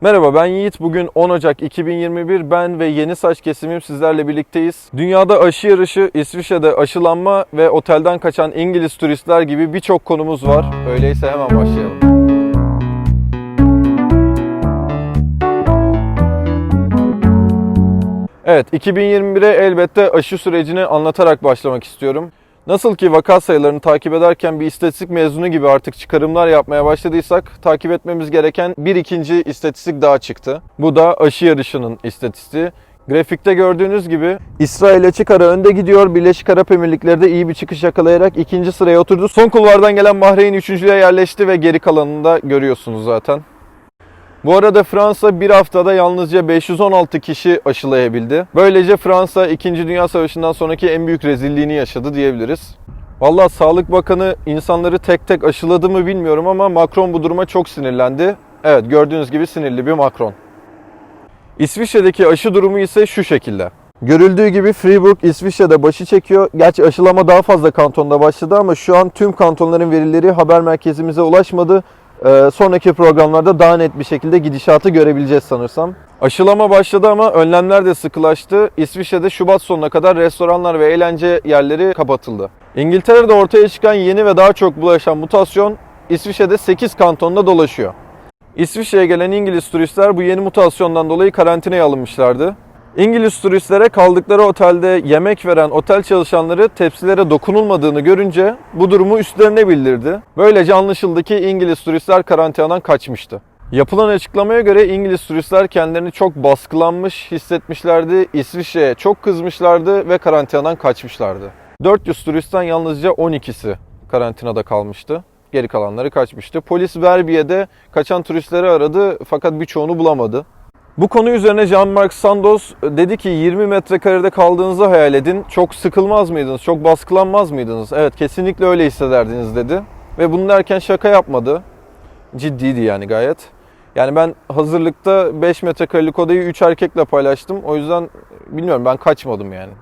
Merhaba ben Yiğit. Bugün 10 Ocak 2021. Ben ve yeni saç kesimim sizlerle birlikteyiz. Dünyada aşı yarışı, İsviçre'de aşılanma ve otelden kaçan İngiliz turistler gibi birçok konumuz var. Öyleyse hemen başlayalım. Evet, 2021'e elbette aşı sürecini anlatarak başlamak istiyorum. Nasıl ki vaka sayılarını takip ederken bir istatistik mezunu gibi artık çıkarımlar yapmaya başladıysak takip etmemiz gereken bir ikinci istatistik daha çıktı. Bu da aşı yarışının istatistiği. Grafikte gördüğünüz gibi İsrail açık ara önde gidiyor. Birleşik Arap Emirlikleri de iyi bir çıkış yakalayarak ikinci sıraya oturdu. Son kulvardan gelen Bahreyn üçüncülüğe yerleşti ve geri kalanını da görüyorsunuz zaten. Bu arada Fransa bir haftada yalnızca 516 kişi aşılayabildi. Böylece Fransa 2. Dünya Savaşı'ndan sonraki en büyük rezilliğini yaşadı diyebiliriz. Vallahi Sağlık Bakanı insanları tek tek aşıladı mı bilmiyorum ama Macron bu duruma çok sinirlendi. Evet gördüğünüz gibi sinirli bir Macron. İsviçre'deki aşı durumu ise şu şekilde. Görüldüğü gibi Freiburg İsviçre'de başı çekiyor. Gerçi aşılama daha fazla kantonda başladı ama şu an tüm kantonların verileri haber merkezimize ulaşmadı. Ee, sonraki programlarda daha net bir şekilde gidişatı görebileceğiz sanırsam. Aşılama başladı ama önlemler de sıkılaştı. İsviçre'de Şubat sonuna kadar restoranlar ve eğlence yerleri kapatıldı. İngiltere'de ortaya çıkan yeni ve daha çok bulaşan mutasyon İsviçre'de 8 kantonda dolaşıyor. İsviçre'ye gelen İngiliz turistler bu yeni mutasyondan dolayı karantinaya alınmışlardı. İngiliz turistlere kaldıkları otelde yemek veren otel çalışanları tepsilere dokunulmadığını görünce bu durumu üstlerine bildirdi. Böylece anlaşıldı ki İngiliz turistler karantinadan kaçmıştı. Yapılan açıklamaya göre İngiliz turistler kendilerini çok baskılanmış hissetmişlerdi, İsviçre'ye çok kızmışlardı ve karantinadan kaçmışlardı. 400 turistten yalnızca 12'si karantinada kalmıştı. Geri kalanları kaçmıştı. Polis Verbiye'de kaçan turistleri aradı fakat birçoğunu bulamadı. Bu konu üzerine Jean-Marc Sandos dedi ki 20 metrekarede kaldığınızı hayal edin. Çok sıkılmaz mıydınız? Çok baskılanmaz mıydınız? Evet kesinlikle öyle hissederdiniz dedi. Ve bunu derken şaka yapmadı. Ciddiydi yani gayet. Yani ben hazırlıkta 5 metrekarelik odayı 3 erkekle paylaştım. O yüzden bilmiyorum ben kaçmadım yani.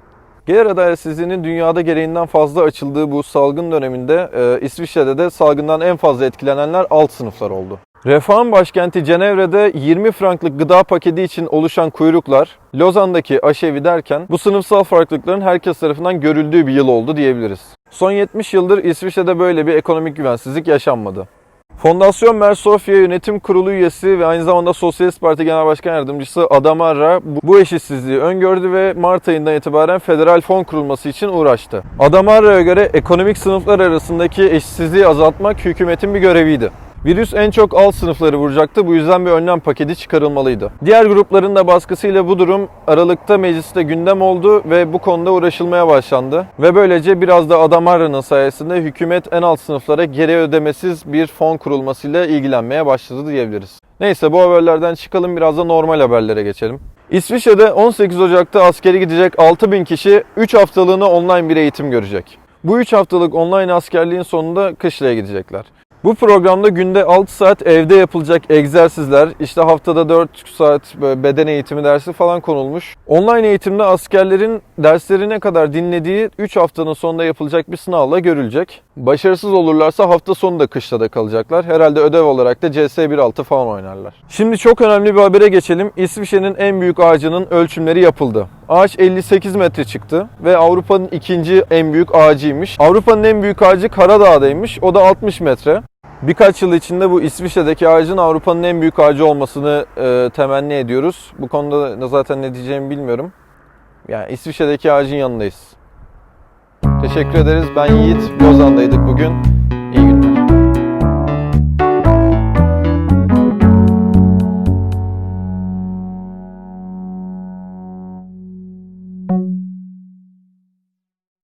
Gelir adaletsizliğinin dünyada gereğinden fazla açıldığı bu salgın döneminde e, İsviçre'de de salgından en fazla etkilenenler alt sınıflar oldu. Refahın başkenti Cenevre'de 20 franklık gıda paketi için oluşan kuyruklar, Lozan'daki aşevi derken bu sınıfsal farklılıkların herkes tarafından görüldüğü bir yıl oldu diyebiliriz. Son 70 yıldır İsviçre'de böyle bir ekonomik güvensizlik yaşanmadı. Fondasyon Mersofya Yönetim Kurulu üyesi ve aynı zamanda Sosyalist Parti Genel Başkan Yardımcısı Adamara bu- bu eşitsizliği öngördü ve Mart ayından itibaren federal fon kurulması için uğraştı. Adamara'ya göre ekonomik sınıflar arasındaki eşitsizliği azaltmak hükümetin bir göreviydi. Virüs en çok alt sınıfları vuracaktı. Bu yüzden bir önlem paketi çıkarılmalıydı. Diğer grupların da baskısıyla bu durum Aralık'ta mecliste gündem oldu ve bu konuda uğraşılmaya başlandı. Ve böylece biraz da Adamarra'nın sayesinde hükümet en alt sınıflara geri ödemesiz bir fon kurulmasıyla ilgilenmeye başladı diyebiliriz. Neyse bu haberlerden çıkalım biraz da normal haberlere geçelim. İsviçre'de 18 Ocak'ta askeri gidecek 6000 kişi 3 haftalığına online bir eğitim görecek. Bu 3 haftalık online askerliğin sonunda kışlaya gidecekler. Bu programda günde 6 saat evde yapılacak egzersizler, işte haftada 4 saat beden eğitimi dersi falan konulmuş. Online eğitimde askerlerin dersleri ne kadar dinlediği 3 haftanın sonunda yapılacak bir sınavla görülecek. Başarısız olurlarsa hafta sonu da kışlada kalacaklar. Herhalde ödev olarak da CS 1.6 falan oynarlar. Şimdi çok önemli bir habere geçelim. İsviçre'nin en büyük ağacının ölçümleri yapıldı. Ağaç 58 metre çıktı ve Avrupa'nın ikinci en büyük ağacıymış. Avrupa'nın en büyük ağacı Karadağ'daymış. O da 60 metre. Birkaç yıl içinde bu İsviçre'deki ağacın Avrupa'nın en büyük ağacı olmasını e, temenni ediyoruz. Bu konuda da zaten ne diyeceğimi bilmiyorum. Yani İsviçre'deki ağacın yanındayız. Teşekkür ederiz. Ben Yiğit. Lozan'daydık bugün.